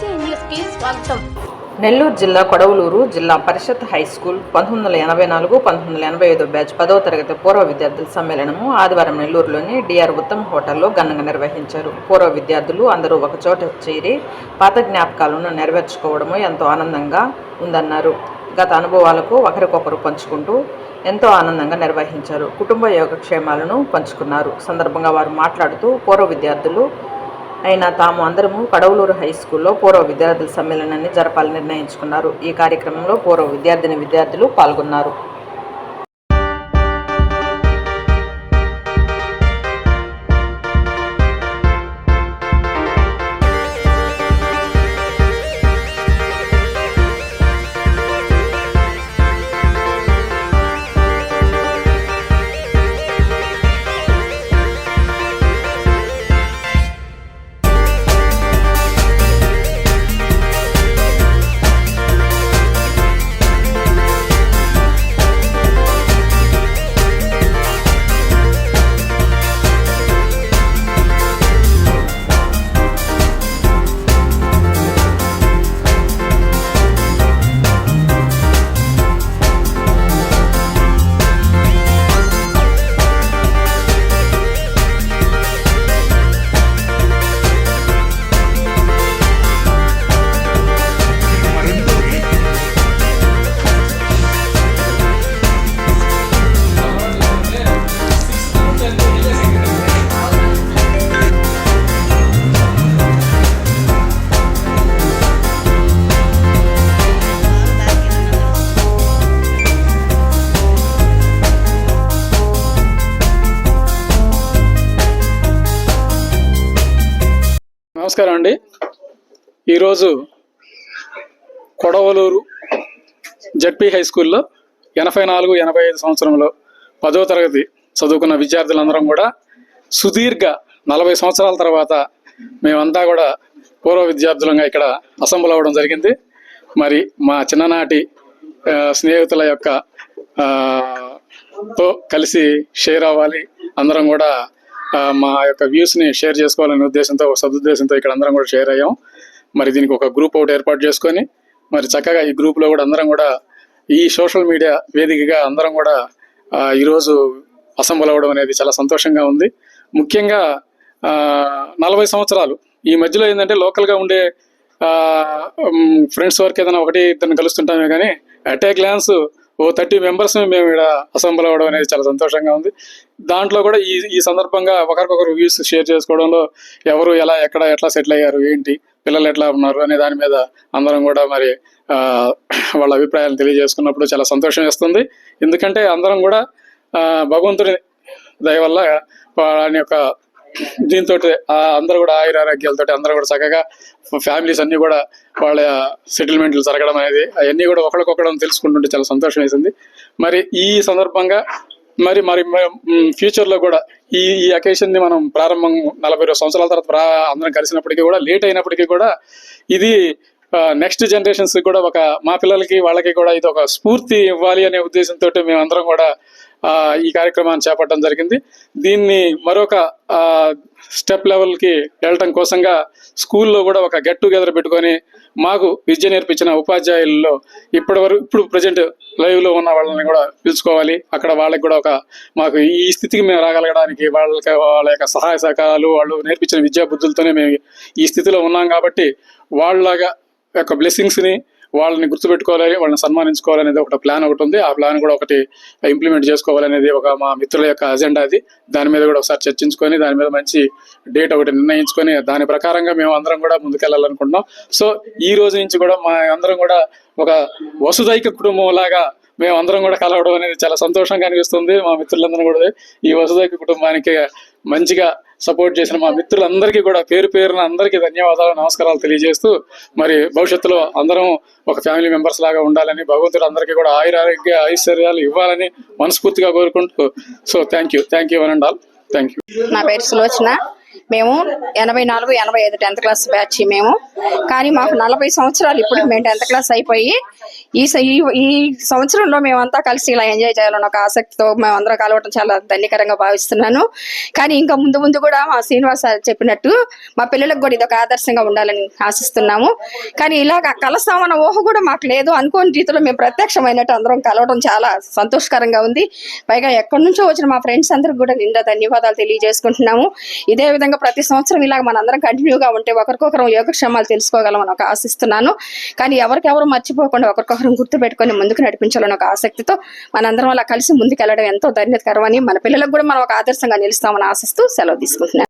స్వాగతం. నెల్లూరు జిల్లా కొడవలూరు జిల్లా పరిషత్ హై స్కూల్ పంతొమ్మిది వందల ఎనభై నాలుగు పంతొమ్మిది వందల ఎనభై ఐదు బ్యాచ్ పదవ తరగతి పూర్వ విద్యార్థుల సమ్మేళనము ఆదివారం నెల్లూరులోని డిఆర్ ఉత్తమ్ హోటల్లో ఘనంగా నిర్వహించారు. పూర్వ విద్యార్థులు అందరూ ఒకచోట చేరి పాత జ్ఞాపకాలను నెరవేర్చుకోవడము ఎంతో ఆనందంగా ఉందన్నారు. గత అనుభవాలకు ఒకరికొకరు పంచుకుంటూ ఎంతో ఆనందంగా నిర్వహించారు. కుటుంబ యోగక్షేమాలను పంచుకున్నారు. సందర్భంగా వారు మాట్లాడుతూ పూర్వ విద్యార్థులు అయిన తాము అందరము కడవలూరు హై స్కూల్లో పూర్వ విద్యార్థుల సమ్మేళనాన్ని జరపాలని నిర్ణయించుకున్నారు. ఈ కార్యక్రమంలో పూర్వ విద్యార్థిని విద్యార్థులు పాల్గొన్నారు. నమస్కారం అండి. ఈరోజు కొడవలూరు జడ్పీ హై స్కూల్లో ఎనభై నాలుగు ఎనభై ఐదు సంవత్సరంలో పదో తరగతి చదువుకున్న విద్యార్థులందరం కూడా సుదీర్ఘ నలభై సంవత్సరాల తర్వాత మేమంతా కూడా పూర్వ విద్యార్థులంగా ఇక్కడ అసెంబ్ల్ అవ్వడం జరిగింది. మరి మా చిన్ననాటి స్నేహితుల యొక్క తో కలిసి షేర్ అవ్వాలి. అందరం కూడా మా యొక్క వ్యూస్ని షేర్ చేసుకోవాలనే ఉద్దేశంతో ఒక సదుద్దేశంతో ఇక్కడ అందరం కూడా షేర్ అయ్యాం. మరి దీనికి ఒక గ్రూప్ ఒకటి ఏర్పాటు చేసుకొని మరి చక్కగా ఈ గ్రూప్లో కూడా అందరం కూడా ఈ సోషల్ మీడియా వేదికగా అందరం కూడా ఈరోజు అసెంబ్ల్ అవ్వడం అనేది చాలా సంతోషంగా ఉంది. ముఖ్యంగా నలభై సంవత్సరాలు. ఈ మధ్యలో ఏంటంటే లోకల్గా ఉండే ఫ్రెండ్స్ వరకు ఏదైనా ఒకటి ఇద్దరిని కలుస్తుంటామే కానీ అట్ ఏ గ్లాన్స్ ఓ థర్టీ మెంబర్స్ మేము ఇక్కడ అసెంబ్ల్ అవ్వడం అనేది చాలా సంతోషంగా ఉంది. దాంట్లో కూడా ఈ ఈ సందర్భంగా ఒకరికొకరు వ్యూస్ షేర్ చేసుకోవడంలో ఎవరు ఎలా ఎక్కడ ఎట్లా సెటిల్ అయ్యారు ఏంటి పిల్లలు ఎట్లా ఉన్నారు అనే దాని మీద అందరం కూడా మరి వాళ్ళ అభిప్రాయాలు తెలియజేసుకున్నప్పుడు చాలా సంతోషం వేస్తుంది. ఎందుకంటే అందరం కూడా భగవంతుడి దయ వల్ల వాళ్ళని యొక్క దీంతో అందరూ కూడా ఆయుర ఆరోగ్యాలతో అందరూ కూడా చక్కగా ఫ్యామిలీస్ అన్ని కూడా వాళ్ళ సెటిల్మెంట్లు జరగడం అనేది అవన్నీ కూడా ఒకరికొకరం తెలుసుకుంటుంటే చాలా సంతోషం వేసింది. మరి ఈ సందర్భంగా మరి మరి ఫ్యూచర్లో కూడా ఈ ఈ అకేషన్ని మనం ప్రారంభం నలభై సంవత్సరాల తర్వాత అందరం కలిసినప్పటికీ కూడా లేట్ అయినప్పటికీ కూడా ఇది నెక్స్ట్ జనరేషన్స్ కూడా ఒక మా పిల్లలకి వాళ్ళకి కూడా ఇది ఒక స్ఫూర్తి ఇవ్వాలి అనే ఉద్దేశంతో మేము అందరం కూడా ఈ కార్యక్రమాన్ని చేపట్టడం జరిగింది. దీన్ని మరొక స్టెప్ లెవెల్కి వెళ్ళటం కోసంగా స్కూల్లో కూడా ఒక గెట్ టుగెదర్ పెట్టుకొని మాకు విద్య నేర్పించిన ఉపాధ్యాయుల్లో ఇప్పటి వరకు ఇప్పుడు ప్రజెంట్ లైవ్లో ఉన్న వాళ్ళని కూడా పిలుచుకోవాలి. అక్కడ వాళ్ళకి కూడా ఒక మాకు ఈ స్థితికి మేము రాగలగడానికి వాళ్ళకి వాళ్ళ యొక్క సహాయ సహకారాలు వాళ్ళు నేర్పించిన విద్యా బుద్ధులతోనే మేము ఈ స్థితిలో ఉన్నాం కాబట్టి వాళ్ళగా యొక్క బ్లెస్సింగ్స్ని వాళ్ళని గుర్తుపెట్టుకోవాలి వాళ్ళని సన్మానించుకోవాలనేది ఒక ప్లాన్ ఒకటి ఉంది. ఆ ప్లాన్ కూడా ఒకటి ఇంప్లిమెంట్ చేసుకోవాలనేది ఒక మా మిత్రుల యొక్క అజెండా అది. దాని మీద కూడా ఒకసారి చర్చించుకొని దాని మీద మంచి డేట్ ఒకటి నిర్ణయించుకొని దాని ప్రకారంగా మేము అందరం కూడా ముందుకెళ్ళాలనుకుంటున్నాం. సో ఈ రోజు నుంచి కూడా మా అందరం కూడా ఒక వసుదైక కుటుంబం లాగా మేము అందరం కూడా కలవడం అనేది చాలా సంతోషంగా అనిపిస్తుంది మా మిత్రులందరూ కూడా. ఈ వసుదైక కుటుంబానికి మంచిగా సపోర్ట్ చేసిన మా మిత్రులందరికీ కూడా పేరు పేరున అందరికీ ధన్యవాదాలు నమస్కారాలు తెలియజేస్తూ మరి భవిష్యత్తులో అందరం ఒక ఫ్యామిలీ మెంబర్స్ లాగా ఉండాలని భగవంతుడు అందరికీ కూడా ఆయురారోగ్య ఐశ్వర్యాలు ఇవ్వాలని మనస్ఫూర్తిగా కోరుకుంటూ so thank you. Thank you one and all. Thank you. నా పేరు సులోచన. మేము ఎనభై నాలుగు ఎనభై ఐదు టెన్త్ క్లాస్ బ్యాచ్ మేము. కానీ మాకు నలభై సంవత్సరాలు ఇప్పుడు మేము టెన్త్ క్లాస్ అయిపోయి ఈ ఈ- సంవత్సరంలో మేమంతా కలిసి ఇలా ఎంజాయ్ చేయాలని ఒక ఆసక్తితో మేమందరం కలవటం చాలా ధన్యకరంగా భావిస్తున్నాను. కానీ ఇంకా ముందు ముందు కూడా మా శ్రీనివాస్ సార్ చెప్పినట్టు మా పిల్లలకు కూడా ఇది ఒక ఆదర్శంగా ఉండాలని ఆశిస్తున్నాము. కానీ ఇలాగ కలుస్తామన్న ఊహ కూడా మాకు లేదు. అనుకోని రీతిలో మేము ప్రత్యక్షమైనట్టు అందరం కలవడం చాలా సంతోషకరంగా ఉంది. పైగా ఎక్కడి నుంచో వచ్చిన మా ఫ్రెండ్స్ అందరికి కూడా నిండా ధన్యవాదాలు తెలియజేసుకుంటున్నాము. ఇదే విధంగా ప్రతి సంవత్సరం ఇలాగ మనందరం కంటిన్యూగా ఉంటే ఒకరికొకరం యోగక్షేమాలు తెలుసుకోగలమని ఒక ఆశిస్తున్నాను. కానీ ఎవరికెవరు మర్చిపోకుండా ఒకరికొకరం గుర్తు పెట్టుకొని ముందుకు నడిపించాలని ఒక ఆసక్తితో మనందరం అలా కలిసి ముందుకెళ్ళడం ఎంతో ధన్యతకరమని మన పిల్లలకు కూడా మనం ఒక ఆదర్శంగా నిలుస్తామని ఆశిస్తూ సెలవు తీసుకుంటున్నాను.